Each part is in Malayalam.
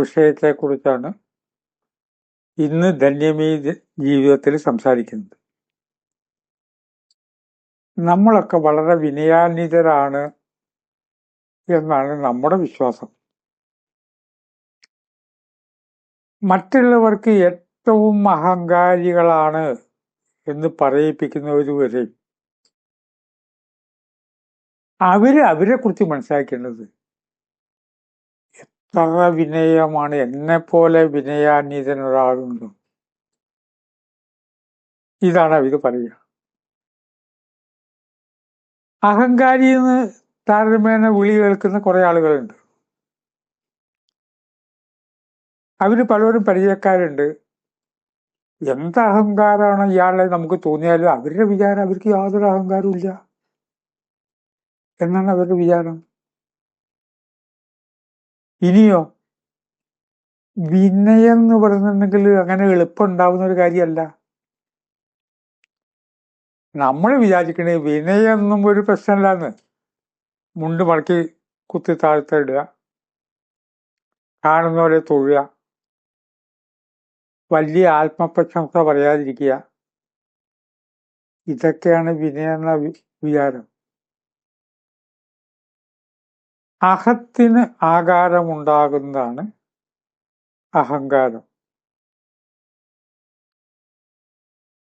വിഷയത്തെക്കുറിച്ചാണ് ഇന്ന് ധന്യമീ ജീവിതത്തിൽ സംസാരിക്കുന്നത്. നമ്മളൊക്കെ വളരെ വിനയാന്വിതരാണ് എന്നാണ് നമ്മുടെ വിശ്വാസം. മറ്റുള്ളവർക്ക് ഏറ്റവും അഹങ്കാരികളാണ് എന്ന് പറയിപ്പിക്കുന്നവരുവരെ അവർ അവരെ കുറിച്ച് മനസ്സിലാക്കേണ്ടത് എത്ര വിനയമാണ്. എന്നെ പോലെ വിനയാന്വിതൻ ഇതാണ് അവർ പറയുക. അഹങ്കാരി എന്ന് താരതമ്യേന വിളി കേൾക്കുന്ന കുറെ ആളുകളുണ്ട്. അവർ പലരും പരിചയക്കാരുണ്ട്. എന്ത് അഹങ്കാരമാണ് ഇയാളെ നമുക്ക് തോന്നിയാലും അവരുടെ വിചാരം അവർക്ക് യാതൊരു അഹങ്കാരവും ഇല്ല. എന്നാണ് അവരുടെ വിചാരം. ഇനിയോ? വിനയം എന്ന് പറയുന്നുണ്ടെങ്കിൽ അങ്ങനെ എളുപ്പം ഉണ്ടാവുന്ന ഒരു കാര്യമല്ല. നമ്മൾ വിചാരിക്കണേ വിനയൊന്നും ഒരു പ്രശ്നമല്ലാന്ന്. മുണ്ട് മടക്കി കുത്തി താഴ്ത്തിടുക കാണുന്നവരെ തൊഴുക. വലിയ ആത്മപ്രശംസ പറയാതിരിക്കുക. ഇതൊക്കെയാണ് വിനയ എന്ന വിചാരം. അഹത്തിന് ആകാരമുണ്ടാകുന്നതാണ് അഹങ്കാരം.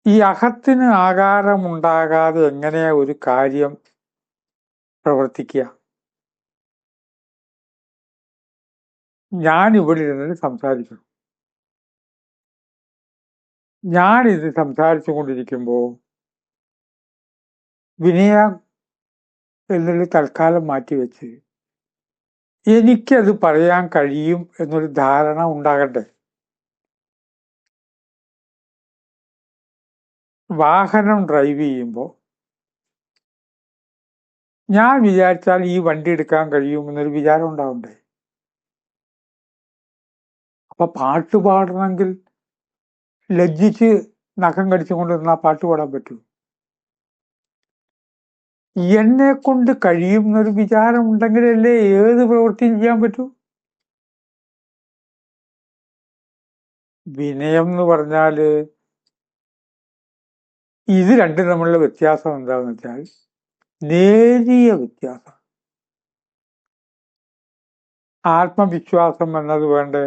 ഈ അഹത്തിന് ആകാരമുണ്ടാകാതെ എങ്ങനെയാ ഒരു കാര്യം പ്രവർത്തിക്കുക? ഞാൻ ഇവിടെ ഇരുന്നിട്ട് സംസാരിച്ചു ഞാൻ ഇത് സംസാരിച്ചു കൊണ്ടിരിക്കുമ്പോൾ വിനയ എന്നുള്ളത് തൽക്കാലം മാറ്റിവെച്ച് എനിക്കത് പറയാൻ കഴിയും എന്നൊരു ധാരണ ഉണ്ടാകട്ടെ? വാഹനം ഡ്രൈവ് ചെയ്യുമ്പോൾ ഞാൻ വിചാരിച്ചാൽ ഈ വണ്ടി എടുക്കാൻ കഴിയും എന്നൊരു വിചാരം ഉണ്ടാവണ്ടേ? അപ്പൊ പാട്ട് പാടണമെങ്കിൽ ലജ്ജിച്ച് നഖം കടിച്ചുകൊണ്ടിരുന്നാൽ പാട്ട് പാടാൻ പറ്റൂ. എന്നെ കൊണ്ട് കഴിയുന്നൊരു വിചാരം ഉണ്ടെങ്കിലല്ലേ ഏത് പ്രവൃത്തിയും ചെയ്യാൻ പറ്റൂ? വിനയം എന്ന് പറഞ്ഞാൽ ഇത് രണ്ടും തമ്മിലുള്ള വ്യത്യാസം എന്താന്ന് വെച്ചാൽ നേരിയ വ്യത്യാസം. ആത്മവിശ്വാസം എന്നത് വേണ്ടേ?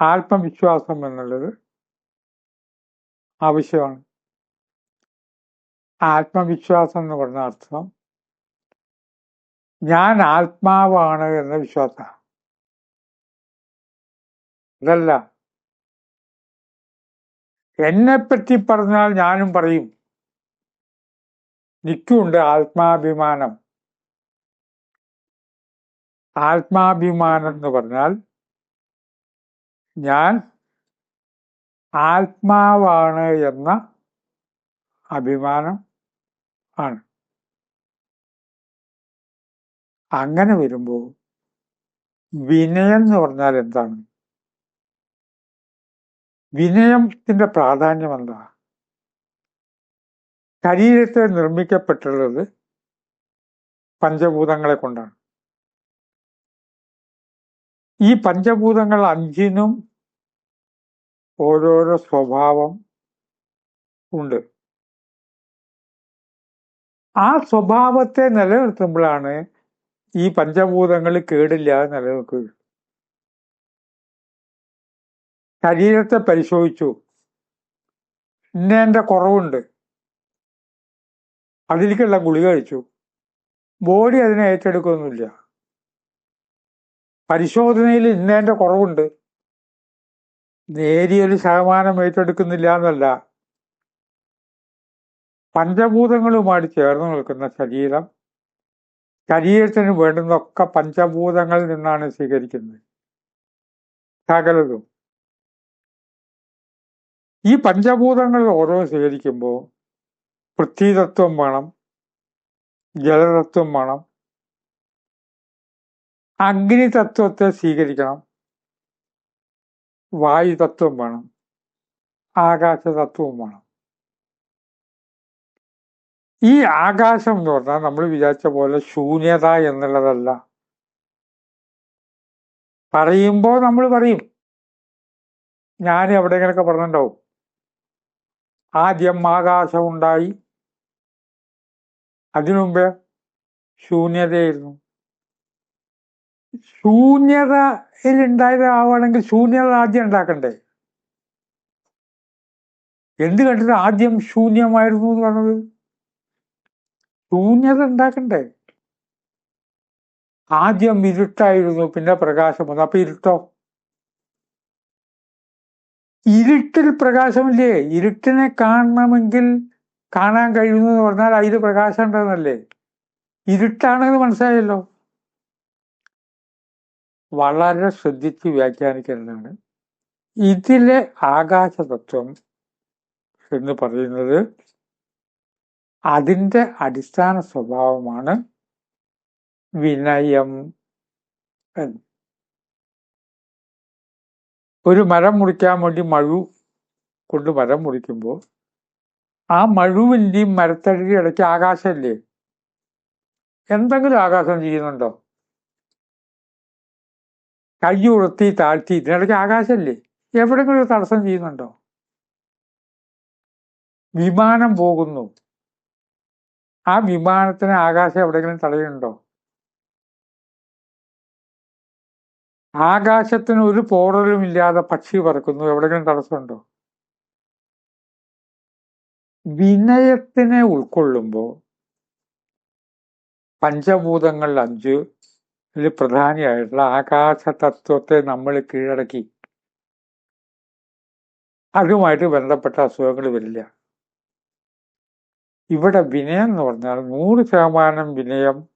ആത്മവിശ്വാസം എന്നുള്ളത് ആവശ്യമാണ്. ആത്മവിശ്വാസം എന്ന് പറഞ്ഞ അർത്ഥം. ഞാൻ ആത്മാവാണ് എന്ന വിശ്വാസമാണ്. അതല്ല എന്നെപ്പറ്റി പറഞ്ഞാൽ ഞാനും പറയും. നിൽക്കുണ്ട് ആത്മാഭിമാനം. ആത്മാഭിമാനം എന്ന് പറഞ്ഞാൽ ഞാൻ ആത്മാവാണ് എന്ന അഭിമാനം. ആണ്. അങ്ങനെ വരുമ്പോൾ വിനയം എന്ന് പറഞ്ഞാൽ എന്താണ്? വിനയത്തിന്റെ പ്രാധാന്യം എന്താ? ശരീരത്തെ നിർമ്മിക്കപ്പെട്ടുള്ളത് പഞ്ചഭൂതങ്ങളെ കൊണ്ടാണ്. ഈ പഞ്ചഭൂതങ്ങൾ അഞ്ചിനും ഓരോരോ സ്വഭാവം ഉണ്ട്. ആ സ്വഭാവത്തെ നിലനിർത്തുമ്പോഴാണ് ഈ പഞ്ചഭൂതങ്ങൾ കേടില്ലാതെ നിലനിൽക്കുക. ശരീരത്തെ പരിശോധിച്ചു. ഇന്നേന്റെ കുറവുണ്ട്. അതിലേക്കുള്ള ഗുളിക കഴിച്ചു. ബോഡി അതിനെ ഏറ്റെടുക്കൊന്നുമില്ല പരിശോധനയിൽ ഇന്നേന്റെ കുറവുണ്ട്. നേരിയൊരു ശതമാനം ഏറ്റെടുക്കുന്നില്ല എന്നല്ല. പഞ്ചഭൂതങ്ങളുമായിട്ട് ചേർന്ന് നിൽക്കുന്ന ശരീരം ശരീരത്തിന് വേണ്ടുന്നൊക്കെ പഞ്ചഭൂതങ്ങളിൽ നിന്നാണ് സ്വീകരിക്കുന്നത്. സകലതും. ഈ പഞ്ചഭൂതങ്ങൾ ഓരോ സ്വീകരിക്കുമ്പോൾ പൃഥ്വിതത്വം വേണം ജലതത്വം വേണം അഗ്നി തത്വത്തെ സ്വീകരിക്കണം വായുതത്വം വേണം ആകാശതത്വവും വേണം. ഈ ആകാശം എന്ന് പറഞ്ഞാൽ നമ്മൾ വിചാരിച്ച പോലെ ശൂന്യത എന്നുള്ളതല്ല. പറയുമ്പോൾ നമ്മൾ പറയും. ഞാൻ എവിടെയെങ്കിലൊക്കെ പറഞ്ഞിട്ടുണ്ടാവും. ആദ്യം ആകാശം ഉണ്ടായി. അതിനു മുമ്പേ ശൂന്യതയായിരുന്നു. ശൂന്യതയിൽ ഉണ്ടായതാവുകയാണെങ്കിൽ ശൂന്യത ആദ്യം ഉണ്ടാക്കണ്ടേ? എന്ത് കണ്ടിട്ട് ആദ്യം ശൂന്യമായിരുന്നു എന്ന് പറഞ്ഞത്? ശൂന്യത ഉണ്ടാക്കണ്ടേ? ആദ്യം ഇരുട്ടായിരുന്നു പിന്നെ പ്രകാശം വന്നു. അപ്പൊ ഇരുട്ടോ? ഇരുട്ടിൽ പ്രകാശമില്ലേ? ഇരുട്ടിനെ കാണണമെങ്കിൽ കാണാൻ കഴിയുന്നു എന്ന് പറഞ്ഞാൽ അതിൽ പ്രകാശം ഉണ്ടെന്നല്ലേ? ഇരുട്ടാണെന്ന് മനസ്സിലായല്ലോ. വളരെ ശ്രദ്ധിച്ച് വ്യാഖ്യാനിക്കേണ്ടതാണ് ഇതിലെ ആകാശതത്വം എന്ന് പറയുന്നത് അതിന്റെ അടിസ്ഥാന സ്വഭാവമാണ് വിനയം എന്ന്. ഒരു മരം മുറിക്കാൻ വേണ്ടി മഴു കൊണ്ട് മരം മുറിക്കുമ്പോൾ ആ മഴുവിന്റെയും മരത്തടിയുടെ ഇടയ്ക്ക് ആകാശമല്ലേ? എന്തെങ്കിലും ആകാശം ചെയ്യുന്നുണ്ടോ? കൈ ഉയർത്തി താഴ്ത്തി ഇതിനിടയ്ക്ക് ആകാശമല്ലേ? എവിടെങ്കിലും തടസ്സം ചെയ്യുന്നുണ്ടോ? വിമാനം പോകുന്നു. ആ വിമാനത്തിന് ആകാശം എവിടെയെങ്കിലും തടയുന്നുണ്ടോ? ആകാശത്തിന് ഒരു പോറലും ഇല്ലാതെ പക്ഷി പറക്കുന്നു. എവിടെയെങ്കിലും തടസ്സമുണ്ടോ? വിനയത്തിനെ ഉൾക്കൊള്ളുമ്പോൾ പഞ്ചഭൂതങ്ങൾ അഞ്ച് ഇതിൽ പ്രധാനിയായിട്ടുള്ള ആകാശ തത്വത്തെ നമ്മൾ കീഴടക്കി. അതുമായിട്ട് ബന്ധപ്പെട്ട അസുഖങ്ങൾ വരില്ല. ഇവിടെ വിനയം എന്ന് പറഞ്ഞാൽ നൂറ് ശതമാനം വിനയം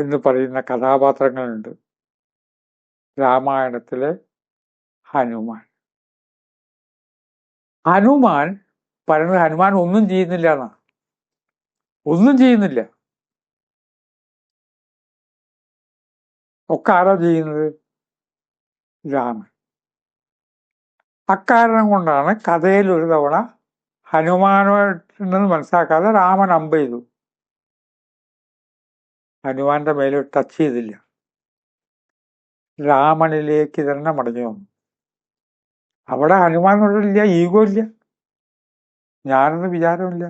എന്ന് പറയുന്ന കഥാപാത്രങ്ങളുണ്ട്. രാമായണത്തിലെ ഹനുമാൻ. ഹനുമാൻ പറയുന്നത് ഹനുമാൻ ഒന്നും ചെയ്യുന്നില്ല എന്നാ. ഒന്നും ചെയ്യുന്നില്ല. ഒക്കെ ആരാ ചെയ്യുന്നത്? രാമൻ. അക്കാരണം കൊണ്ടാണ് കഥയിൽ ഒരു തവണ ഹനുമാനുമായിട്ടെന്ന് മനസ്സിലാക്കാതെ രാമൻ അമ്പ ചെയ്തു. ഹനുമാന്റെ മേലെ ടച്ച് ചെയ്തില്ല. രാമനിലേക്ക് തന്നെ മടങ്ങി വന്നു. അവിടെ ഹനുമാനോടില്ല ഈഗോ ഇല്ല. ഞാനെന്ന് വിചാരമില്ല.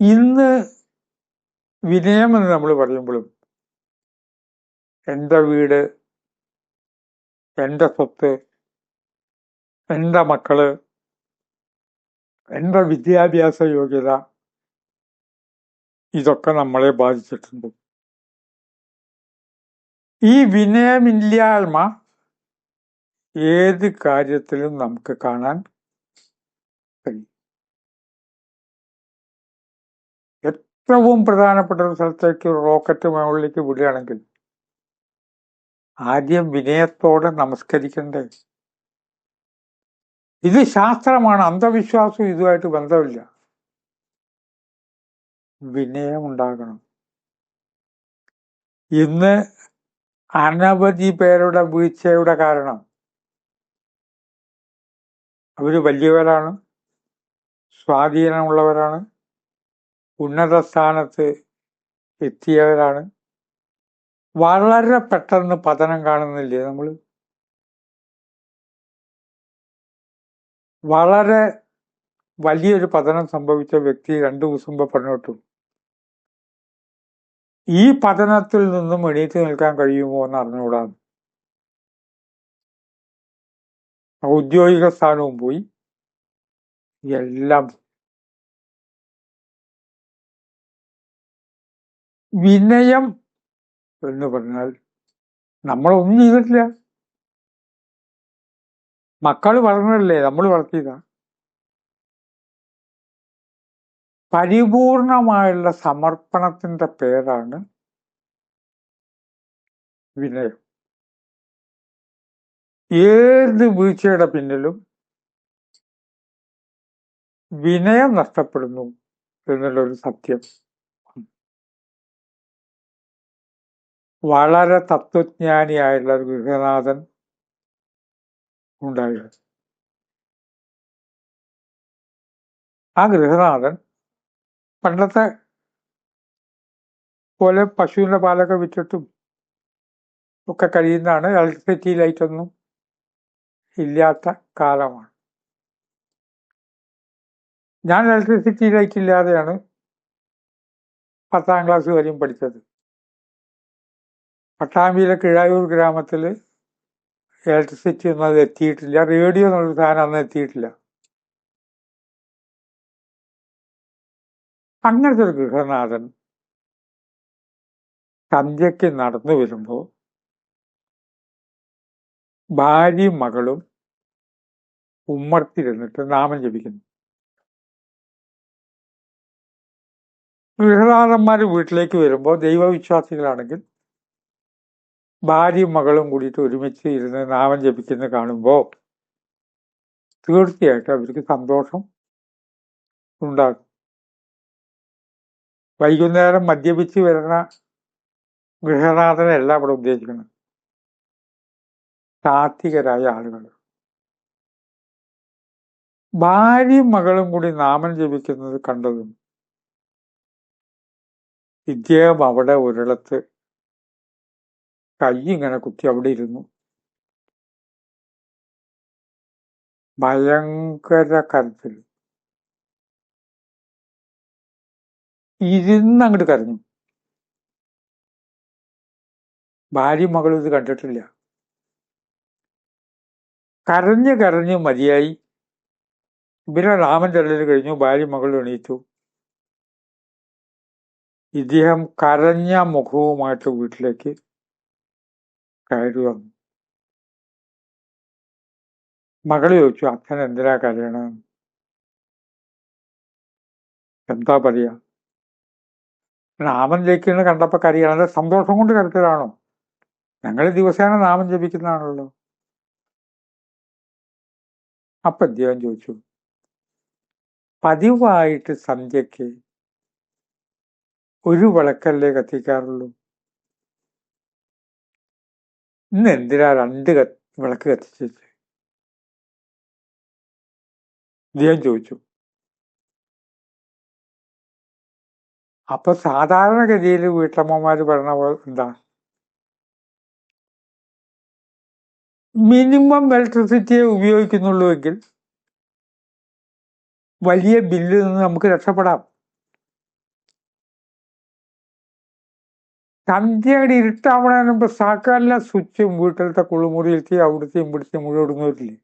ഇന്ന് വിനയം എന്ന് നമ്മൾ പറയുമ്പോഴും എന്റെ വീട് എന്റെ സ്വത്ത് എന്റെ മക്കൾ? എന്റെ വിദ്യാഭ്യാസ യോഗ്യത? ഇതൊക്കെ നമ്മളെ ബാധിച്ചിട്ടുണ്ട്. ഈ വിനയമില്ലായ്മ ഏത് കാര്യത്തിലും നമുക്ക് കാണാൻ കഴിയും. ഏറ്റവും പ്രധാനപ്പെട്ട ഒരു സ്ഥലത്തേക്ക് റോക്കറ്റ് മുകളിലേക്ക് വിടുകയാണെങ്കിൽ ആദ്യം വിനയത്തോടെ നമസ്കരിക്കണ്ടേ? ഇത് ശാസ്ത്രമാണ്. അന്ധവിശ്വാസം ഇതുമായിട്ട് ബന്ധമില്ല. വിനയം ഉണ്ടാകണം. ഇന്ന് അനവധി പേരുടെ വീഴ്ചയുടെ കാരണം. അവർ വലിയവരാണ്. സ്വാധീനമുള്ളവരാണ്. ഉന്നത സ്ഥാനത്ത് എത്തിയവരാണ്. വളരെ പെട്ടെന്ന് പതനം കാണുന്നില്ലേ നമ്മൾ വളരെ വലിയൊരു പതനം സംഭവിച്ച വ്യക്തി രണ്ടു ദിവസം മുമ്പ് പറഞ്ഞിട്ടു. ഈ പതനത്തിൽ നിന്നും എണീറ്റ് നിൽക്കാൻ കഴിയുമോ എന്ന് അറിഞ്ഞുകൂടാന്ന് ഔദ്യോഗിക സ്ഥാനവും പോയി. എല്ലാം. വിനയം എന്ന് പറഞ്ഞാൽ നമ്മളൊന്നും ചെയ്തിട്ടില്ല. മക്കൾ വളർന്നല്ലേ നമ്മൾ വളർത്തിയതാ. പരിപൂർണമായുള്ള സമർപ്പണത്തിന്റെ പേരാണ് വിനയം. ഏത് വീഴ്ചയുടെ പിന്നിലും വിനയം നഷ്ടപ്പെടുന്നു എന്നുള്ളൊരു സത്യം. വളരെ തത്വജ്ഞാനിയായുള്ള ഗൃഹനാഥൻ ഉണ്ടായിരുന്നു. ആ ഗൃഹനാഥൻ പണ്ടത്തെ പോലെ പശുവിന്റെ പാലൊക്കെ വിറ്റിട്ടും ഒക്കെ കഴിയുന്നതാണ് ഇലക്ട്രിസിറ്റി ലൈറ്റൊന്നും ഇല്ലാത്ത കാലമാണ്. ഞാൻ ഇലക്ട്രിസിറ്റി ലൈറ്റ് ഇല്ലാതെയാണ് പത്താം ക്ലാസ് വരെയും പഠിച്ചത്. പട്ടാമ്പിയിലെ കിഴായൂർ ഗ്രാമത്തിൽ ഇലക്ട്രിസിറ്റി ഒന്നും അത് എത്തിയിട്ടില്ല. റേഡിയോ എന്നുള്ള സാധനം അന്ന് എത്തിയിട്ടില്ല. അങ്ങനത്തെ ഒരു ഗൃഹനാഥൻ സന്ധ്യയ്ക്ക് നടന്നു വരുമ്പോൾ ഭാര്യയും മകളും ഉമ്മർത്തിരുന്നിട്ട് നാമം ജപിക്കുന്നു. ഗൃഹനാഥന്മാർ വീട്ടിലേക്ക് വരുമ്പോൾ ദൈവവിശ്വാസികളാണെങ്കിൽ ഭാര്യയും മകളും കൂടിയിട്ട് ഒരുമിച്ച് ഇരുന്ന് നാമം ജപിക്കുന്ന കാണുമ്പോൾ തീർച്ചയായിട്ടും അവർക്ക് സന്തോഷം ഉണ്ടാകും. വൈകുന്നേരം മദ്യപിച്ച് വരുന്ന ഗൃഹനാഥനല്ല ഇവിടെ ഉദ്ദേശിക്കുന്നത് സാത്വികരായ ആളുകൾ. ഭാര്യയും മകളും കൂടി നാമം ജപിക്കുന്നത് കണ്ടതും ഇദ്ദേഹം അവിടെ ഒരിടത്ത് കൈ ഇങ്ങനെ കുത്തി അവിടെ ഇരുന്നു. ഭയങ്കര കരച്ചിൽ. ഇരുന്ന് അങ്ങോട്ട് കരഞ്ഞു. ഭാര്യ മകളും ഇത് കണ്ടിട്ടില്ല. കരഞ്ഞ് കരഞ്ഞ് മതിയായി. ഇവരെ രാമൻ ചെല്ലൽ കഴിഞ്ഞു ഭാര്യ മകൾ എണീറ്റു. ഇദ്ദേഹം കരഞ്ഞ മുഖവുമായിട്ട് വീട്ടിലേക്ക് കയറി വന്നു ചോദിച്ചു അച്ഛൻ എന്തിനാ കരയണം? എന്താ പറയാ? നാമം ജയിക്കുന്നത് കണ്ടപ്പോ കരയണം. അത് സന്തോഷം കൊണ്ട് കരുത്തലാണോ ഞങ്ങൾ ദിവസേന നാമം ജപിക്കുന്നതാണല്ലോ. അപ്പൊ അദ്ദേഹം ചോദിച്ചു? പതിവായിട്ട് സന്ധ്യക്ക് ഒരു വിളക്കല്ലേ കത്തിക്കാറുള്ളൂ. ഇന്ന് എന്തിനാ രണ്ട് വിളക്ക് കത്തിച്ചത് അദ്ദേഹം ചോദിച്ചു. അപ്പൊ സാധാരണഗതിയിൽ വീട്ടമ്മമാര് പറഞ്ഞ പോലെ എന്താ? മിനിമം ഇലക്ട്രിസിറ്റിയെ ഉപയോഗിക്കുന്നുള്ളൂ എങ്കിൽ വലിയ ബില്ലിൽ നിന്ന് നമുക്ക് രക്ഷപ്പെടാം. സന്ധ്യയുടെ ഇരുട്ടാവണതിന് മുമ്പ് സ്വിച്ചും വീട്ടിലത്തെ കുളിമുറിയിലത്തെ അവിടുത്തെയും പിടിച്ചും മുഴുവൻ ഇടുന്നവരില്ലേ?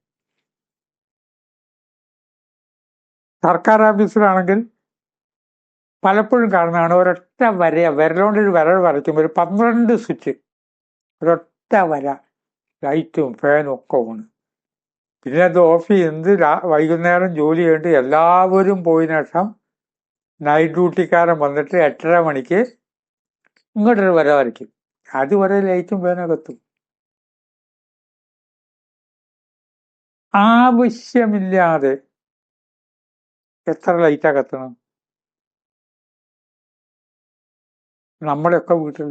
സർക്കാർ ഓഫീസിലാണെങ്കിൽ പലപ്പോഴും കാണുന്നതാണ് ഒരൊറ്റ വര വരലോണ്ട് ഒരു വിരൽ വരയ്ക്കുമ്പോൾ ഒരു പന്ത്രണ്ട് സ്വിച്ച് ഒരൊറ്റ വര ലൈറ്റും ഫാനും ഒക്കെ ഓണ് പിന്നെ അത് ഓഫ് ചെയ്യുന്നത് വൈകുന്നേരം ജോലി കഴിഞ്ഞിട്ട് എല്ലാവരും പോയതിനു ശേഷം നൈറ്റ് ഡ്യൂട്ടിക്കാരൻ വന്നിട്ട് എട്ടര മണിക്ക് ഇങ്ങോട്ടൊരു വര വരയ്ക്കും. അത് അതുവരെ ലൈറ്റും ഫാനും കത്തും ആവശ്യമില്ലാതെ എത്ര ലൈറ്റാ കത്തണം നമ്മളെയൊക്കെ വീട്ടിൽ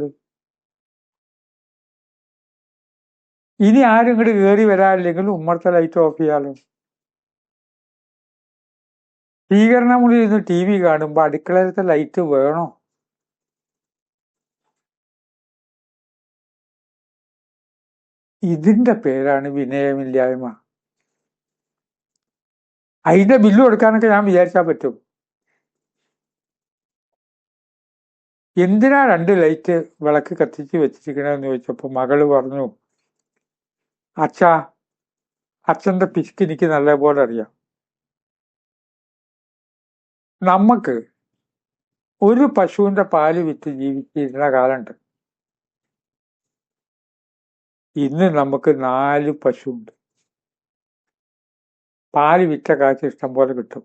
ഇനി ആരും ഇങ്ങോട്ട് കയറി വരാനില്ലെങ്കിൽ ഉമ്മർത്തെ ലൈറ്റ് ഓഫ് ചെയ്യാലും? സ്വീകരണ ഇരുന്ന് ടി വി കാണുമ്പോ അടുക്കളയിലത്തെ ലൈറ്റ് വേണോ? ഇതിന്റെ പേരാണ് വിനയമില്ലായ്മ. അതിന്റെ ബില്ല് കൊടുക്കാനൊക്കെ ഞാൻ വിചാരിച്ചാൽ പറ്റും. എന്തിനാ രണ്ട് ലൈറ്റ് വിളക്ക് കത്തിച്ച് വെച്ചിരിക്കണമെന്ന് ചോദിച്ചപ്പോൾ മകൾ പറഞ്ഞു അച്ഛ അച്ഛന്റെ പിശുക്ക് എനിക്ക് നല്ലപോലെ അറിയാം. നമുക്ക് ഒരു പശുവിന്റെ പാൽ വിറ്റ് ജീവിച്ചിരുന്ന കാലമുണ്ട്. ഇന്ന് നമുക്ക് നാല് പശുണ്ട്. പാൽ വിറ്റ കാശ് ഇഷ്ടം പോലെ കിട്ടും.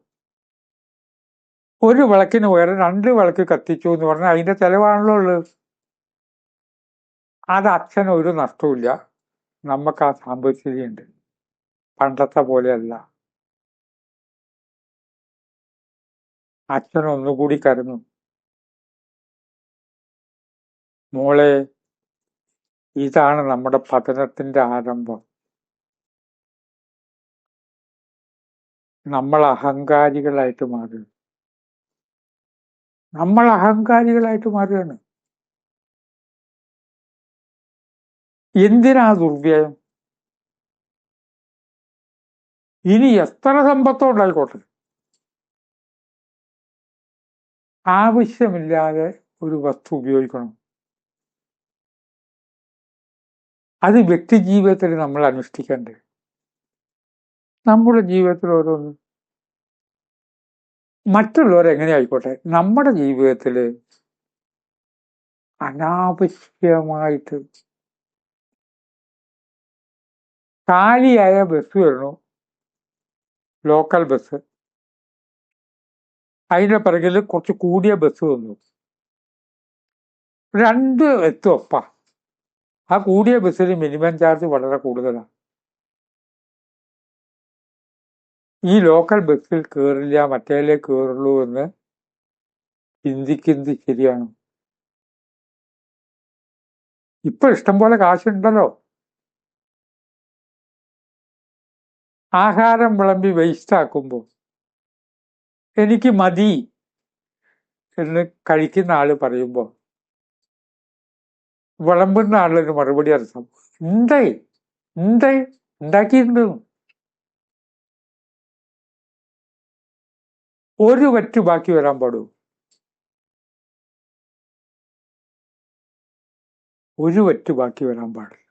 ഒരു വിളക്കിന് പകരം രണ്ട് വിളക്ക് കത്തിച്ചു എന്ന് പറഞ്ഞാൽ അതിന്റെ ചെലവാണല്ലോ ഉള്ളത് അത് അച്ഛന് ഒരു നഷ്ടമില്ല നമുക്ക് ആ സാമ്പത്തികതയുണ്ട് പണ്ടത്തെ പോലെയല്ല. അച്ഛൻ കരഞ്ഞു. മോളെ ഇതാണ് നമ്മുടെ പതനത്തിന്റെ ആരംഭം. നമ്മൾ അഹങ്കാരികളായിട്ട് മാറുക നമ്മൾ അഹങ്കാരികളായിട്ട് മാറുകയാണ്. എന്തിനാ ദുർവ്യയം? ഇനി എത്ര സമ്പത്തോ ഉണ്ടായിക്കോട്ടെ? ആവശ്യമില്ലാതെ ഒരു വസ്തു ഉപയോഗിക്കണം. അത് വ്യക്തി ജീവിതത്തിൽ നമ്മൾ അനുഷ്ഠിക്കേണ്ടത്. നമ്മുടെ ജീവിതത്തിൽ ഓരോന്ന്. മറ്റുള്ളവർ എങ്ങനെ ആയിക്കോട്ടെ നമ്മുടെ ജീവിതത്തിൽ അനാവശ്യമായിട്ട് കാലിയായ ബസ് വരണു ലോക്കൽ ബസ് അതിന്റെ പിറകിൽ കുറച്ച് കൂടിയ ബസ് വന്നു. രണ്ട് എത്തും ഒപ്പ ആ കൂടിയ ബസ്സിൽ മിനിമം ചാർജ് വളരെ കൂടുതലാണ് ഈ ലോക്കൽ ബസ്സിൽ കയറില്ല മറ്റേലേ കയറുള്ളൂ എന്ന് ചിന്തിക്കുന്നത് ശരിയാണ്. ഇപ്പൊ ഇഷ്ടംപോലെ കാശുണ്ടല്ലോ. ആഹാരം വിളമ്പി വേസ്റ്റ് ആക്കുമ്പോൾ എനിക്ക് മതി എന്ന് കഴിക്കുന്ന ആൾ പറയുമ്പോൾ വിളമ്പുന്ന ആളൊരു മറുപടി അർത്ഥം എന്തായി? എന്തായി? ഉണ്ടാക്കിയിട്ടുണ്ട്. ഒരു വറ്റ് ബാക്കി വരാൻ പാടൂ. ഒരു വറ്റ് ബാക്കി വരാൻ പാടില്ല.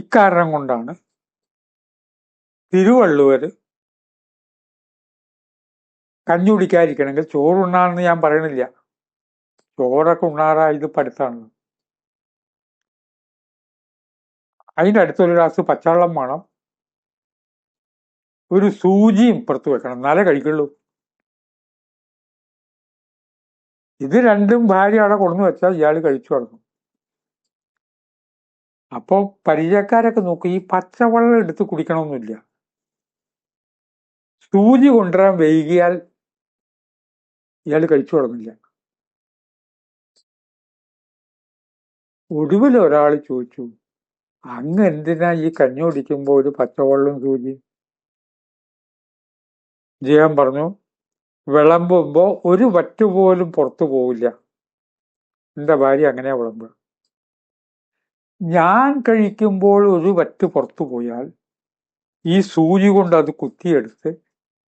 ഇക്കാരണം കൊണ്ടാണ് തിരുവള്ളുവര് കഞ്ഞുടിക്കാതിരിക്കണമെങ്കിൽ ചോറുണ്ണാണെന്ന് ഞാൻ പറയണില്ല. ചോറൊക്കെ ഉണ്ണാറാ ഇത് പഠിത്തമാണ് അതിന്റെ അടുത്തൊരു ഗ്ലാസ് പച്ചവെള്ളം വേണം. ഒരു സൂചിയും പുറത്ത് വെക്കണം. എന്നാലേ കഴിക്കുള്ളൂ. ഇത് രണ്ടും ഭാര്യ അവിടെ കൊണ്ടു വെച്ചാൽ ഇയാൾ കഴിച്ചു കിടക്കും അപ്പോൾ പരിചയക്കാരൊക്കെ നോക്കും ഈ പച്ചവെള്ളം എടുത്ത് കുടിക്കണമെന്നില്ല സൂചി കൊണ്ടുവരാൻ വൈകിയാൽ ഇയാൾ കഴിച്ചു തുടങ്ങില്ല. ഒടുവിൽ ഒരാൾ ചോദിച്ചു അങ്ങ് എന്തിനാ ഈ കഞ്ഞി ഒരു പച്ചവെള്ളം സൂചി ജയം പറഞ്ഞു വിളമ്പുമ്പോൾ ഒരു വറ്റുപോലും പുറത്തു പോവില്ല. എന്റെ ഭാര്യ അങ്ങനെയാ വിളമ്പുക. ഞാൻ കഴിക്കുമ്പോൾ ഒരു വറ്റ് പുറത്തു പോയാൽ ഈ സൂചി കൊണ്ട് അത് കുത്തിയെടുത്ത്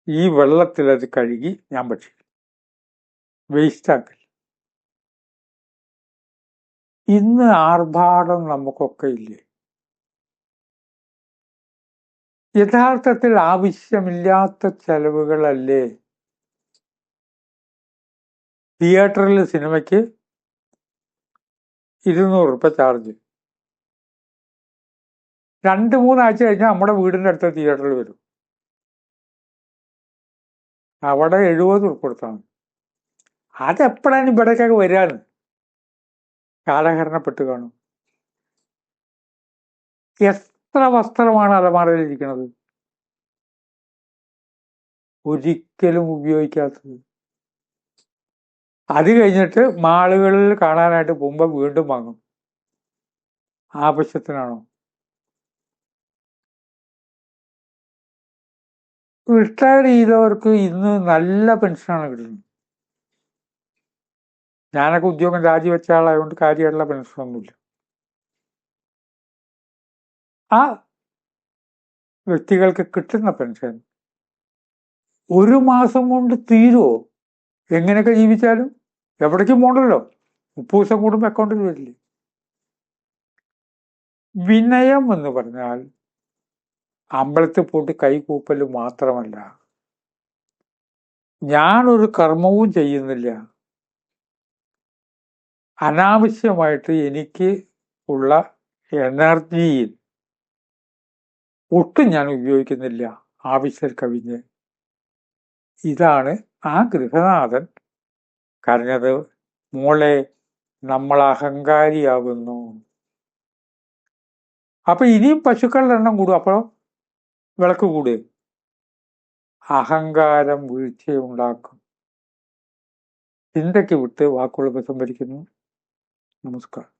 ഈ വെള്ളത്തിൽ അത് കഴുകി ഞാൻ ഭക്ഷിക്കും. വേസ്റ്റ് ഇന്ന് ആർഭാടം നമുക്കൊക്കെ ഇല്ലേ യഥാർത്ഥത്തിൽ ആവശ്യമില്ലാത്ത ചെലവുകളല്ലേ? തിയേറ്ററിൽ സിനിമയ്ക്ക് ഇരുന്നൂറ് രൂപ ചാർജ്. രണ്ട് മൂന്നാഴ്ച കഴിഞ്ഞാൽ നമ്മുടെ വീടിന്റെ അടുത്ത തിയേറ്ററിൽ വരും. അവിടെ എഴുപത് കൊടുത്താൽ മതി. അതെപ്പോഴാണ് ഇവിടേക്കൊക്കെ വരികയാണ് കാലഹരണപ്പെട്ട് കാണും. എത്ര വസ്ത്രമാണ് അലമാറയിലിരിക്കുന്നത് ഒരിക്കലും ഉപയോഗിക്കാത്തത്. അത് കഴിഞ്ഞിട്ട് മാളുകളിൽ കാണാനായിട്ട് പോകുമ്പോൾ വീണ്ടും വാങ്ങും. ആവശ്യത്തിനാണോ? റിട്ടയർ ചെയ്തവർക്ക് ഇന്ന് നല്ല പെൻഷനാണ് കിട്ടുന്നത്. ഞാനൊക്കെ ഉദ്യോഗം രാജിവെച്ച ആളായതുകൊണ്ട് കാര്യമായിട്ടുള്ള പെൻഷനൊന്നുമില്ല ആ വ്യക്തികൾക്ക് കിട്ടുന്ന പെൻഷൻ ഒരു മാസം കൊണ്ട് തീരുമോ എങ്ങനെയൊക്കെ ജീവിച്ചാലും? എവിടേക്കും പോകണ്ടല്ലോ? മുപ്പത് ദിവസം കൂടുമ്പോൾ അക്കൗണ്ടിൽ വരില്ലേ? വിനയം എന്ന് പറഞ്ഞാൽ അമ്പലത്തിൽ പോയിട്ട് കൈകൂപ്പൽ മാത്രമല്ല. ഞാനൊരു കർമ്മവും ചെയ്യുന്നില്ല. അനാവശ്യമായിട്ട് എനിക്ക് ഉള്ള എനർജിയിൽ ഒട്ടും ഞാൻ ഉപയോഗിക്കുന്നില്ല. ആവശ്യം കവിഞ്ഞ്. ഇതാണ് ആ ഗൃഹനാഥൻ കരഞ്ഞത്. മോളെ നമ്മൾ അഹങ്കാരിയാകുന്നു. അപ്പൊ ഇനിയും പശുക്കളുടെ എണ്ണം കൂടും. അപ്പോൾ വിളക്ക് കൂടെ. അഹങ്കാരം വീഴ്ചയുണ്ടാക്കും. ചിന്തയ്ക്ക് വിട്ട് വാക്കുകൾ ഉപസംഹരിക്കുന്നു. Vamos cá.